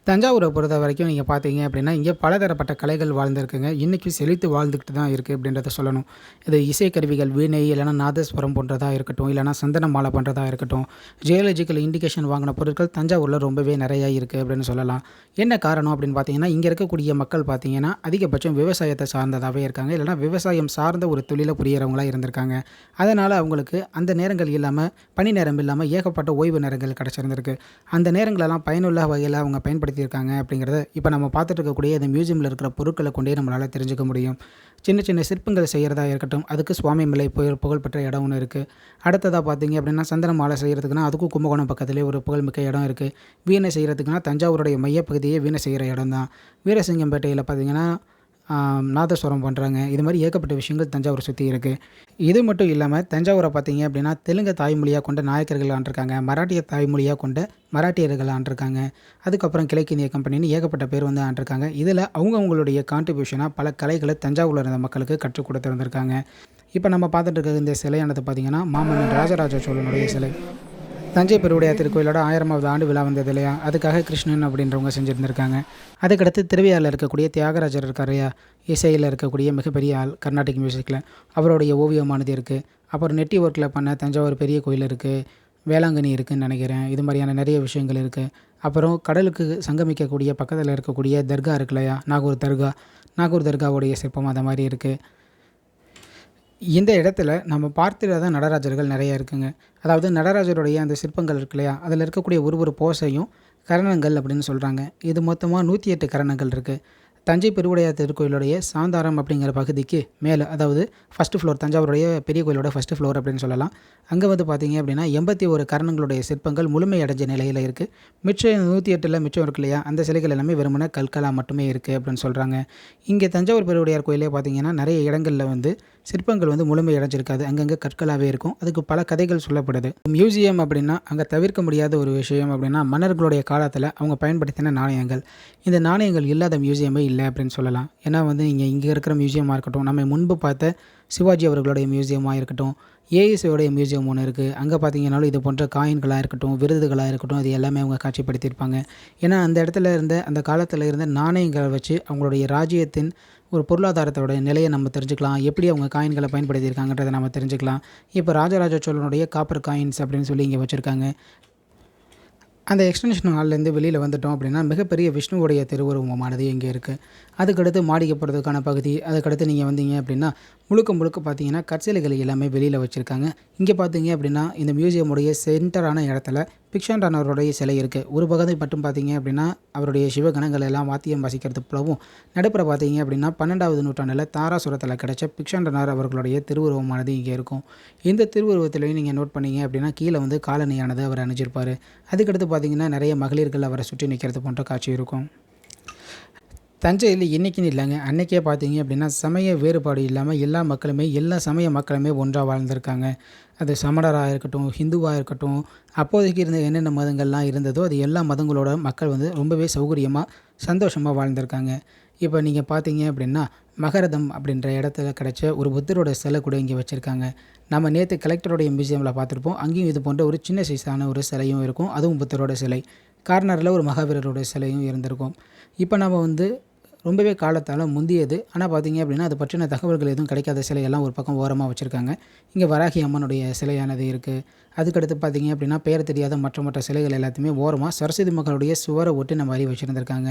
தஞ்சாவூரை பொறுத்த வரைக்கும் நீங்கள் பார்த்தீங்க அப்படின்னா இங்கே பலதரப்பட்ட கலைகள் வாழ்ந்துருக்குங்க. இன்றைக்கும் செழித்து வாழ்ந்துக்கிட்டு தான் இருக்குது அப்படின்றத சொல்லணும். இது இசைக்கருவிகள் வீணை இல்லைனா நாதஸ்வரம் போன்றதாக இருக்கட்டும் இல்லைனா சந்தன மாலை பண்ணுறதா இருக்கட்டும் ஜியாலஜிக்கல் இண்டிகேஷன் வாங்கின பொருட்கள் தஞ்சாவூரில் ரொம்பவே நிறையா இருக்குது அப்படின்னு சொல்லலாம். என்ன காரணம் அப்படின்னு பார்த்தீங்கன்னா இங்கே இருக்கக்கூடிய மக்கள் பார்த்தீங்கன்னா அதிகபட்சம் விவசாயத்தை சார்ந்ததாகவே இருக்காங்க. இல்லைனா விவசாயம் சார்ந்த ஒரு தொழிலை புரியறவங்களாக இருந்திருக்காங்க. அதனால் அவங்களுக்கு அந்த நேரங்கள் இல்லாமல் பணி நேரம் இல்லாமல் ஏகப்பட்ட ஓய்வு நேரங்கள் கிடச்சிருந்திருக்கு. அந்த நேரங்களெல்லாம் பயனுள்ள வகையில் அவங்க பயன்படுத்தி பயன்படுத்தியிருக்காங்க அப்படிங்கிறத இப்போ நம்ம பார்த்துட்டு இருக்கக்கூடிய இந்த மியூசியமில் இருக்கிற பொருட்களை கொண்டே நம்மளால் தெரிஞ்சுக்க முடியும். சின்ன சின்ன சிற்பங்கள் செய்கிறதா இருக்கட்டும் அதுக்கு சுவாமி மலை புகழ் புகழ்பெற்ற இடம் ஒன்று இருக்குது அடுத்ததாக பார்த்தீங்க அப்படின்னா சந்தன மாலை செய்கிறதுக்குனா அதுக்கும் கும்பகோணம் பக்கத்துலேயே ஒரு புகழ்மிக்க இடம் இருக்குது வீணை செய்கிறதுக்குனா தஞ்சாவூருடைய மையப்பகுதியே வீணை செய்கிற இடம் தான் வீரசிங்கம்பேட்டையில் பார்த்தீங்கன்னா நாதஸ்வரம் பண்ணுறாங்க இது மாதிரி ஏகப்பட்ட விஷயங்கள் தஞ்சாவூரை சுற்றி இருக்குது இது மட்டும் இல்லாமல் தஞ்சாவூரை பார்த்தீங்க அப்படின்னா தெலுங்கு தாய்மொழியாக கொண்ட நாயக்கர்கள் ஆண்டிருக்காங்க. மராட்டிய தாய்மொழியாக கொண்ட மராட்டியர்கள் ஆண்டிருக்காங்க. அதுக்கப்புறம் கிழக்கிந்திய கம்பெனின்னு ஏகப்பட்ட பேர் வந்து ஆண்டிருக்காங்க. இதில் அவங்கவுங்களுடைய கான்ட்ரிபியூஷனாக பல கலைகளை தஞ்சாவூரில் இருந்த மக்களுக்கு கற்றுக் கொடுத்துருந்துருக்காங்க. இப்போ நம்ம பார்த்துட்டு இருக்கிற இந்த சிலையானது பார்த்திங்கன்னா மாமன்னன் ராஜராஜ சோழனுடைய சிலை. தஞ்சை பெருவுடையார் திருக்கோயிலோட ஆயிரமாவது ஆண்டு விழா வந்தது இல்லையா? அதுக்காக கிருஷ்ணன் அப்படின்றவங்க செஞ்சுருந்துருக்காங்க. அதுக்கடுத்து திருவையாரில் இருக்கக்கூடிய தியாகராஜர் இருக்காரையா இசையில் இருக்கக்கூடிய மிகப்பெரிய ஆள் கர்நாடிக் மியூசிக்கில் அவருடைய ஓவியமானது இருக்குது அப்புறம் நெட்டி ஒர்க்கில் பண்ண தஞ்சாவூர் பெரிய கோயில் இருக்குது வேளாங்கண்ணி இருக்குதுன்னு நினைக்கிறேன். இது மாதிரியான நிறைய விஷயங்கள் இருக்குது அப்புறம் கடலுக்கு சங்கமிக்கக்கூடிய பக்கத்தில் இருக்கக்கூடிய தர்கா இருக்கு இல்லையா? நாகூர் தர்கா. நாகூர் தர்காவுடைய சிற்பம் அந்த மாதிரி இருக்குது இந்த இடத்துல நம்ம பார்த்திராத நடராஜர்கள் நிறைய இருக்குங்க. அதாவது நடராஜருடைய அந்த சிற்பங்கள் இருக்கு இல்லையா? அதில் இருக்கக்கூடிய ஒரு ஒரு போஸையும் கரணங்கள் அப்படின்னு சொல்கிறாங்க இது மொத்தமாக நூற்றி எட்டு கரணங்கள் இருக்குது தஞ்சை பெருவுடையார் திருக்கோயிலுடைய சாந்தாரம் அப்படிங்கிற பகுதிக்கு மேலே அதாவது ஃபஸ்ட்டு ஃப்ளோர் தஞ்சாவூருடைய பெரிய கோயிலோட ஃபஸ்ட்டு ஃப்ளோர் அப்படின்னு சொல்லலாம். அங்கே வந்து பார்த்தீங்க அப்படின்னா எண்பத்தி ஒரு கரணங்களுடைய சிற்பங்கள் முழுமையடைஞ்ச நிலையில் இருக்குது மிச்சம் நூற்றி எட்டில் மிச்சம் இருக்கு இல்லையா? அந்த சிலைகள் எல்லாமே வெறுமனே கல்கலா மட்டுமே இருக்குது அப்படின்னு சொல்கிறாங்க இங்கே தஞ்சாவூர் பெருவுடையார் கோயிலே பார்த்தீங்கன்னா நிறைய இடங்களில் வந்து சிற்பங்கள் வந்து முழுமை அடைஞ்சிருக்காது. அங்கங்கே கற்களாகவே இருக்கும். அதுக்கு பல கதைகள் சொல்லப்படுது. மியூசியம் அப்படின்னா அங்கே தவிர்க்க முடியாத ஒரு விஷயம் அப்படின்னா மன்னர்களுடைய காலத்தில் அவங்க பயன்படுத்தின நாணயங்கள். இந்த நாணயங்கள் இல்லாத மியூசியமே இல்லை அப்படின்னு சொல்லலாம். ஏன்னா வந்து நீங்கள் இங்கே இருக்கிற மியூசியமாக இருக்கட்டும் நம்ம முன்பு பார்த்த சிவாஜி அவர்களுடைய மியூசியமாக இருக்கட்டும் ஏஎஸ்ஐயோடைய மியூசியம் ஒன்று இருக்குது அங்கே பார்த்தீங்கன்னாலும் இது போன்ற காயின்களாக இருக்கட்டும் விருதுகளாக இருக்கட்டும் அது எல்லாமே அவங்க காட்சிப்படுத்தியிருப்பாங்க. ஏன்னா அந்த இடத்துல இருந்த அந்த காலத்தில் இருந்த நாணயங்களை வச்சு அவங்களுடைய ராஜ்யத்தின் ஒரு பொருளாதாரத்தோட நிலையை நம்ம தெரிஞ்சுக்கலாம். எப்படி அவங்க காயின்களை பயன்படுத்தியிருக்காங்கன்றதை நம்ம தெரிஞ்சுக்கலாம். இப்போ ராஜராஜ சோழனுடைய காப்பர் காயின்ஸ் அப்படின்னு சொல்லி இங்கே வச்சுருக்காங்க. அந்த எக்ஸ்டென்ஷன் ஹால்லேருந்து வெளியில் வந்துட்டோம் அப்படின்னா மிகப்பெரிய விஷ்ணுவுடைய திருவுருவமானது இங்கே இருக்குது அதுக்கடுத்து மாடிக்கு போகிறதுக்கான பகுதி அதுக்கடுத்து நீங்கள் வந்தீங்க அப்படின்னா முழுக்க முழுக்க பார்த்தீங்கன்னா கற்சிலைகள் எல்லாமே வெளியில் வச்சுருக்காங்க. இங்கே பார்த்தீங்க அப்படின்னா இந்த மியூசியமுடைய சென்டரான இடத்துல பிக்ஷாண்டானவருடைய சிலை இருக்குது ஒரு பகுதி மட்டும் பார்த்தீங்க அப்படின்னா அவருடைய சிவகணங்கள் எல்லாம் வாத்தியம் வாசிக்கிறது போலவும் நடுப்புற பார்த்தீங்க அப்படின்னா பன்னெண்டாவது நூற்றாண்டில் தாராசுரத்தில் கிடைச்ச பிக்ஷாண்டனார் அவர்களுடைய திருவுருவமானது இங்கே இருக்கும். இந்த திருவுருவத்திலையும் நீங்கள் நோட் பண்ணீங்க அப்படின்னா கீழே வந்து காலணியானது அவர் அணிஞ்சிருப்பார். அதுக்கடுத்து பார்த்தீங்கன்னா நிறைய மகளிர்கள் அவரை சுற்றி நிற்கிறது போன்ற காட்சி இருக்கும். தஞ்சையில் இன்றைக்கின்னு இல்லைங்க. அன்றைக்கே பார்த்தீங்க அப்படின்னா சமய வேறுபாடு இல்லாமல் எல்லா மக்களுமே எல்லா சமய மக்களுமே ஒன்றாக வாழ்ந்திருக்காங்க. அது சமணராக இருக்கட்டும் ஹிந்துவாக இருக்கட்டும் அப்போதைக்கு இருந்த என்னென்ன மதங்கள்லாம் இருந்ததோ அது எல்லா மதங்களோட மக்கள் வந்து ரொம்பவே சௌகரியமாக சந்தோஷமாக வாழ்ந்திருக்காங்க. இப்போ நீங்கள் பார்த்தீங்க அப்படின்னா மகரதம் அப்படின்ற இடத்துல கிடச்ச ஒரு புத்தரோட சிலை கூட இங்கே வச்சுருக்காங்க. நம்ம நேற்று கலெக்டருடைய மியூசியமில் பார்த்துருப்போம். அங்கேயும் இது போன்ற ஒரு சின்ன சைஸான ஒரு சிலையும் இருக்கும். அதுவும் புத்தரோட சிலை. கார்னரில் ஒரு மகாவீரரோட சிலையும் இருந்திருக்கும். இப்போ நம்ம வந்து ரொம்பவே காலத்தால் முந்தியது. ஆனால் பார்த்தீங்க அப்படின்னா அது பற்றின தகவல்கள் எதுவும் கிடைக்காத சிலையெல்லாம் ஒரு பக்கம் ஓரமாக வச்சுருக்காங்க. இங்கே வராகி அம்மனுடைய சிலையானது இருக்குது அதுக்கடுத்து பார்த்தீங்க அப்படின்னா பெயர் தெரியாத மற்ற மற்ற சிலைகள் எல்லாத்தையுமே ஓரமாக சரஸ்வதி மக்களுடைய சுவரை ஒட்டின மாதிரி வச்சுருந்துருக்காங்க.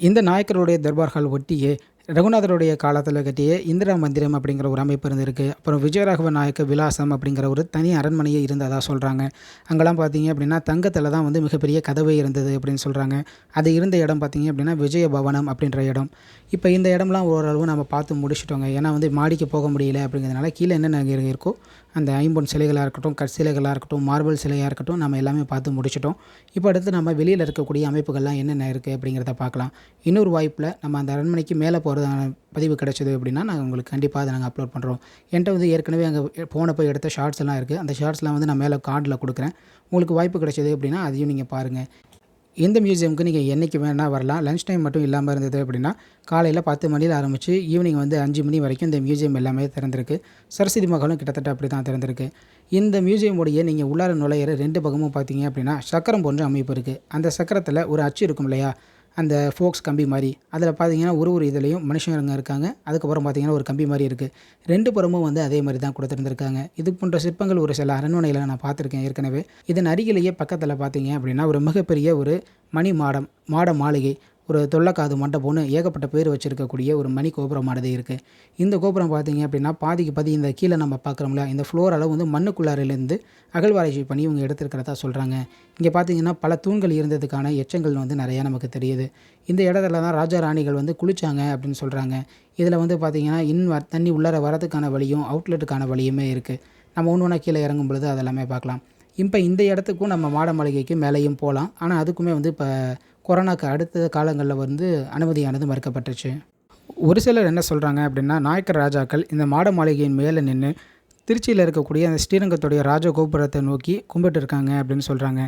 இந்த நாயக்கருடைய தர்பார்கள் ஒட்டியே ரகுநாதருடைய காலத்தில் கட்டிய இந்திரா மந்திரம் அப்படிங்கிற ஒரு அமைப்பு இருந்திருக்கு. அப்புறம் விஜயராகவ நாயக்க விலாசம் அப்படிங்கிற ஒரு தனி அரண்மனையே இருந்ததாக சொல்கிறாங்க அங்கெல்லாம் பார்த்தீங்க அப்படின்னா தங்கத்தில் தான் வந்து மிகப்பெரிய கதவை இருந்தது அப்படின்னு சொல்கிறாங்க அது இருந்த இடம் பார்த்தீங்க அப்படின்னா விஜய பவனம் அப்படின்ற இடம். இப்போ இந்த இடம்லாம் ஓரளவு நம்ம பார்த்து முடிச்சுட்டோங்க. ஏன்னா வந்து மாடிக்கு போக முடியல அப்படிங்கிறதுனால கீழே என்னென்ன இருக்கோ அந்த ஐம்பொன் சிலைகளாக இருக்கட்டும் கற்சிலைகளாக இருக்கட்டும் மார்பிள் சிலையாக இருக்கட்டும் நம்ம எல்லாமே பார்த்து முடிச்சிட்டோம். இப்போ அடுத்து நம்ம வெளியில் இருக்கக்கூடிய அமைப்புகள்லாம் என்னென்ன இருக்குது அப்படிங்கிறத பார்க்கலாம். இன்னொரு வாய்ப்பில் நம்ம அந்த அரண்மனைக்கு மேலே போகிறதான பதிவு கிடச்சது அப்படின்னா நாங்கள் உங்களுக்கு கண்டிப்பாக அதை நாங்கள் அப்லோட் பண்ணுறோம் என்கிட்ட வந்து ஏற்கனவே அங்கே போனப்போ எடுத்த ஷார்ட்ஸ் எல்லாம் இருக்குது அந்த ஷார்ட்ஸ்லாம் வந்து நான் மேலே கார்டில் கொடுக்குறேன். உங்களுக்கு வாய்ப்பு கிடச்சது அப்படின்னா அதையும் நீங்கள் பாருங்கள் இந்த மியூசியமுக்கு நீங்கள் என்றைக்கு வேணால் வரலாம். லஞ்ச் டைம் மட்டும் இல்லாமல் இருந்தது அப்படின்னா காலையில் பத்து மணியில் ஆரம்பித்து ஈவினிங் வந்து அஞ்சு மணி வரைக்கும் இந்த மியூசியம் எல்லாமே திறந்திருக்கு. சரஸ்வதி மகாலும் கிட்டத்தட்ட அப்படி தான் திறந்திருக்கு. இந்த மியூசியமுடைய நீங்கள் உள்ளார நுழையிற ரெண்டு பக்கமும் பார்த்தீங்க அப்படின்னா சக்கரம் போன்ற அமைப்பு இருக்குது அந்த சக்கரத்தில் ஒரு அச்சு இருக்கும் இல்லையா? அந்த ஃபோக்ஸ் கம்பி மாதிரி. அதில் பார்த்தீங்கன்னா ஒரு ஒரு இதுலேயும் மனுஷங்க இருக்காங்க. அதுக்கப்புறம் பார்த்தீங்கன்னா ஒரு கம்பி மாதிரி இருக்குது ரெண்டு புறமும் வந்து அதே மாதிரி தான் கொடுத்துருந்துருக்காங்க. இது போன்ற சிற்பங்கள் ஒரு சில அரண்மனையில் நான் பார்த்துருக்கேன் ஏற்கனவே. இதன் அருகிலேயே பக்கத்தில் பார்த்தீங்க அப்படின்னா ஒரு மிகப்பெரிய ஒரு மணி மாடம் மாட மாளிகை. ஒரு தொல்லக்காது மண்டபம்னு ஏகப்பட்ட பேர் வச்சுருக்கக்கூடிய ஒரு மணி கோபுரமானது இருக்குது இந்த கோபுரம் பார்த்தீங்க அப்படின்னா பாதிக்கு பாதி இந்த கீழே நம்ம பார்க்குறோம்ல இந்த ஃப்ளோர் அளவு வந்து மண்ணுக்குள்ளாரிலேருந்து அகழ்வாராய்ச்சி பண்ணி இவங்க எடுத்துருக்கிறதா சொல்கிறாங்க இங்கே பார்த்தீங்கன்னா பல தூண்கள் இருந்ததுக்கான எச்சங்கள் வந்து நிறையா நமக்கு தெரியுது. இந்த இடத்துல தான் ராஜா ராணிகள் வந்து குளிச்சாங்க அப்படின்னு சொல்கிறாங்க இதில் வந்து பார்த்திங்கன்னா இன் வ தண்ணி உள்ளார வரதுக்கான வழியும் அவுட்லெட்டுக்கான வழியுமே இருக்குது நம்ம ஒன்று ஒன்றா கீழே இறங்கும் பொழுது அதெல்லாமே பார்க்கலாம். இப்போ இந்த இடத்துக்கும் நம்ம மாட மாளிகைக்கும் மேலேயும் போகலாம் ஆனால் அதுக்குமே வந்து இப்போ கொரோனாக்கு அடுத்த காலங்களில் வந்து அனுமதியானது மறுக்கப்பட்டுச்சு. ஒரு சிலர் என்ன சொல்கிறாங்க அப்படின்னா நாயக்கர் ராஜாக்கள் இந்த மாட மாளிகையின் மேலே நின்று திருச்சியில் இருக்கக்கூடிய அந்த ஸ்ரீரங்கத்துடைய ராஜகோபுரத்தை நோக்கி கும்பிட்டு இருக்காங்க அப்படின்னு சொல்கிறாங்க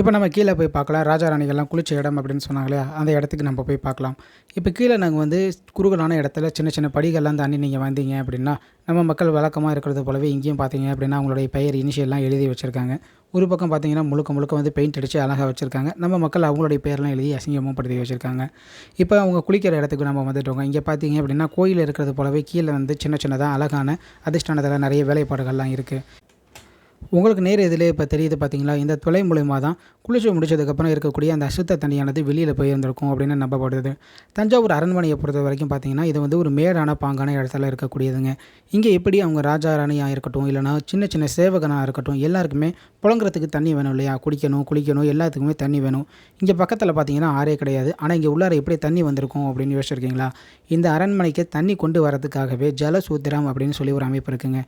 இப்போ நம்ம கீழே போய் பார்க்கலாம். ராஜா ராணிகள்லாம் குளிச்ச இடம் அப்படின்னு சொன்னாங்களே அந்த இடத்துக்கு நம்ம போய் பார்க்கலாம். இப்போ கீழே நாங்கள் வந்து குறுகலான இடத்துல சின்ன சின்ன படிகள்லாம் தாண்டி நீங்கள் வந்தீங்க அப்படின்னா நம்ம மக்கள் வழக்கமாக இருக்கிறது போலவே இங்கேயும் பார்த்தீங்க அப்படின்னா அவங்களுடைய பெயர் இனிஷியல்லாம் எழுதி வச்சுருக்காங்க. ஒரு பக்கம் பார்த்தீங்கன்னா முழுக்க முழுக்க வந்து பெயிண்ட் அடித்து அழகாக வச்சுருக்காங்க. நம்ம மக்கள் அவங்களுடைய பேர்லாம் எழுதி அசிங்கமும் படுத்தி வச்சுருக்காங்க. இப்போ அவங்க குளிக்கிற இடத்துக்கு நம்ம வந்துட்டோங்க. இங்கே பார்த்தீங்க அப்படின்னா கோயில் இருக்கிறது போலவே கீழே வந்து சின்ன சின்னதாக அழகான அதிர்ஷ்டானத்தில் நிறைய வேலைப்பாடுகள்லாம் இருக்குது உங்களுக்கு நேர் இதிலே இப்போ தெரியுது பார்த்தீங்களா இந்த துளை மூலயமா தான் குளிச்சு முடிச்சதுக்கப்புறம் இருக்கக்கூடிய அந்த அசுத்த தண்ணியானது வெளியில் போயிருந்திருக்கும் அப்படின்னு நம்பப்படுது. தஞ்சாவூர் அரண்மனையை பொறுத்த வரைக்கும் பார்த்தீங்கன்னா இது வந்து ஒரு மேடான பாங்கான இடத்துல இருக்கக்கூடியதுங்க. இங்கே எப்படி அவங்க ராஜா ராணியாக இருக்கட்டும் இல்லைனா சின்ன சின்ன சேவகனாக இருக்கட்டும் எல்லாருக்குமே புழங்குறதுக்கு தண்ணி வேணும் இல்லையா? குடிக்கணும் குளிக்கணும் எல்லாத்துக்குமே தண்ணி வேணும். இங்கே பக்கத்தில் பார்த்தீங்கன்னா ஆறே கிடையாது. ஆனால் இங்கே உள்ளார எப்படி தண்ணி வந்திருக்கும் அப்படின்னு யோசிச்சிருக்கீங்களா? இந்த அரண்மனைக்கு தண்ணி கொண்டு வரதுக்காகவே ஜலசூத்திரம் அப்படின்னு சொல்லி ஒரு அமைப்பு இருக்குங்க.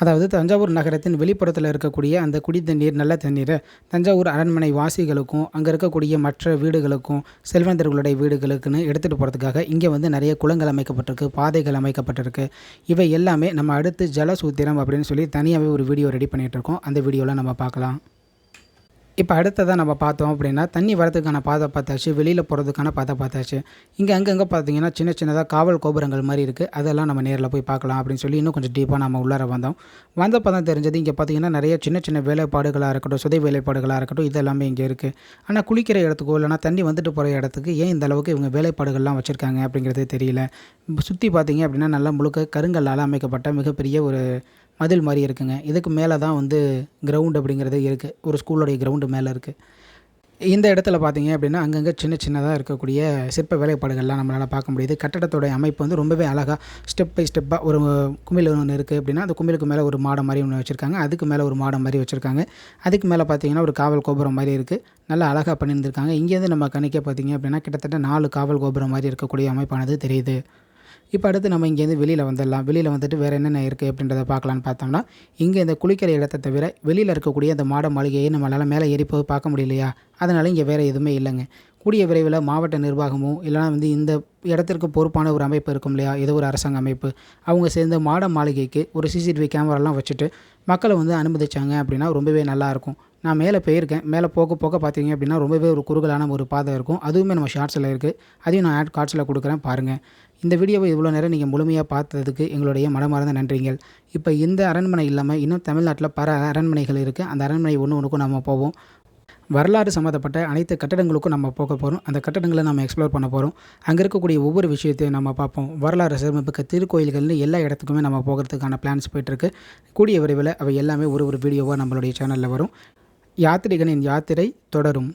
அதாவது தஞ்சாவூர் நகரத்தின் வெளிப்புறத்தில் இருக்கக்கூடிய அந்த குடி தண்ணீர் நல்ல தண்ணீரை தஞ்சாவூர் அரண்மனை வாசிகளுக்கும் அங்கே இருக்கக்கூடிய மற்ற வீடுகளுக்கும் செல்வந்தர்களுடைய வீடுகளுக்குன்னு எடுத்துகிட்டு போகிறதுக்காக இங்கே வந்து நிறைய குளங்கள் அமைக்கப்பட்டிருக்கு பாதைகள் அமைக்கப்பட்டிருக்கு. இவை எல்லாமே நம்ம அடுத்து ஜலசூத்திரம் அப்படின்னு சொல்லி தனியாகவே ஒரு வீடியோ ரெடி பண்ணிகிட்டு இருக்கோம். அந்த வீடியோவில் நம்ம பார்க்கலாம். இப்போ அடுத்ததாக நம்ம பார்த்தோம் அப்படின்னா தண்ணி வரதுக்கான பாதை பார்த்தாச்சு வெளியில் போகிறதுக்கான பாதை பார்த்தாச்சு. இங்கே அங்கங்கே பார்த்தீங்கன்னா சின்ன சின்னதாக காவல் கோபுரங்கள் மாதிரி இருக்குது அதெல்லாம் நம்ம நேரில் போய் பார்க்கலாம் அப்படின்னு சொல்லி இன்னும் கொஞ்சம் டீப்பாக நம்ம உள்ளார வந்தோம். வந்தப்போ தான் தெரிஞ்சது இங்கே பார்த்தீங்கன்னா நிறைய சின்ன சின்ன வேலைப்பாடுகளாக இருக்கட்டும் சுதை வேலைப்பாடுகளாக இருக்கட்டும் இது எல்லாமே இங்கே இருக்குது ஆனால் குளிக்கிற இடத்துக்கோ இல்லைனா தண்ணி வந்துட்டு போகிற இடத்துக்கு ஏன் இந்த அளவுக்கு இவங்க வேலைப்பாடுகள்லாம் வச்சுருக்காங்க அப்படிங்கிறது தெரியல. சுற்றி பார்த்தீங்க அப்படின்னா நல்லா முழுக்க கருங்கல்லால் அமைக்கப்பட்ட மிகப்பெரிய ஒரு மதில் மாதிரி இருக்குங்க. இதுக்கு மேலே தான் வந்து கிரவுண்ட் அப்படிங்கிறது இருக்குது ஒரு ஸ்கூலோடைய கிரவுண்டு மேலே இருக்குது இந்த இடத்துல பார்த்தீங்க அப்படின்னா அங்கங்கே சின்ன சின்னதாக இருக்கக்கூடிய சிற்ப வேலைப்பாடுகள்லாம் நம்மளால் பார்க்க முடியுது. கட்டடத்தோடைய அமைப்பு வந்து ரொம்பவே அழகாக ஸ்டெப் பை ஸ்டெப்பாக ஒரு குமிழ் ஒன்று இருக்குது அப்படின்னா அந்த குமிழுக்கு மேலே ஒரு மாடம் மாதிரி ஒன்று வச்சுருக்காங்க. அதுக்கு மேலே ஒரு மாடம் மாதிரி வச்சுருக்காங்க. அதுக்கு மேலே பார்த்தீங்கன்னா ஒரு காவல் கோபுரம் மாதிரி இருக்குது நல்லா அழகாக பண்ணியிருந்திருக்காங்க. இங்கேருந்து நம்ம கணிக்க பார்த்தீங்க அப்படின்னா கிட்டத்தட்ட நாலு காவல் கோபுரம் மாதிரி இருக்கக்கூடிய அமைப்பானது தெரியுது. இப்போ அடுத்து நம்ம இங்கேருந்து வெளியில் வந்துடலாம். வெளியில் வந்துட்டு வேறு என்னென்ன இருக்குது அப்படின்றத பார்க்கலான்னு பார்த்தோம்னா இங்கே இந்த குளிக்கிற இடத்த தவிர வெளியில் இருக்கக்கூடிய அந்த மாட மாளிகையை நம்மளால் மேலே ஏறி போய் பார்க்க முடியலையா அதனால் இங்கே வேறு எதுவுமே இல்லைங்க. கூடிய விரைவில் மாவட்ட நிர்வாகமோ இல்லைனா வந்து இந்த இடத்திற்கு பொறுப்பான ஒரு அமைப்பு இருக்கும் இல்லையா? ஏதோ ஒரு அரசாங்க அமைப்பு. அவங்க சேர்ந்த மாட மாளிகைக்கு ஒரு சிசிடிவி கேமராலாம் வச்சுட்டு மக்களை வந்து அனுமதிச்சாங்க அப்படின்னா ரொம்பவே நல்லாயிருக்கும் நான் மேலே போயிருக்கேன். மேலே போக போக பார்த்தீங்க அப்படின்னா ரொம்பவே ஒரு குறுகலான ஒரு பாதை இருக்கும். அதுவுமே நம்ம ஷார்ட்ஸில் இருக்குது அதையும் நான் ஆட் கார்ட்ஸில் கொடுக்குறேன். பாருங்கள் இந்த வீடியோவை இவ்வளோ நேரம் நீங்கள் முழுமையாக பார்த்ததுக்கு எங்களுடைய மனமார்ந்த நன்றிங்கள் இப்போ இந்த அரண்மனை இல்லாமல் இன்னும் தமிழ்நாட்டில் பல அரண்மனைகள் இருக்குது. அந்த அரண்மனை ஒன்று ஒன்றுக்கும் நம்ம போவோம். வரலாறு சம்மந்தப்பட்ட அனைத்து கட்டடங்களுக்கும் நம்ம போக போகிறோம். அந்த கட்டடங்களை நம்ம எக்ஸ்ப்ளோர் பண்ண போகிறோம். அங்கே இருக்கக்கூடிய ஒவ்வொரு விஷயத்தையும் நம்ம பார்ப்போம். வரலாறு சிறப்புமிக்க திருக்கோயில்கள்னு எல்லா இடத்துக்குமே நம்ம போகிறதுக்கான பிளான்ஸ் போயிட்டுருக்கு. கூடிய விரைவில் அவை எல்லாமே ஒரு ஒரு வீடியோவாக நம்மளுடைய சேனலில் வரும். யாத்திரிகனின் யாத்திரை தொடரும்.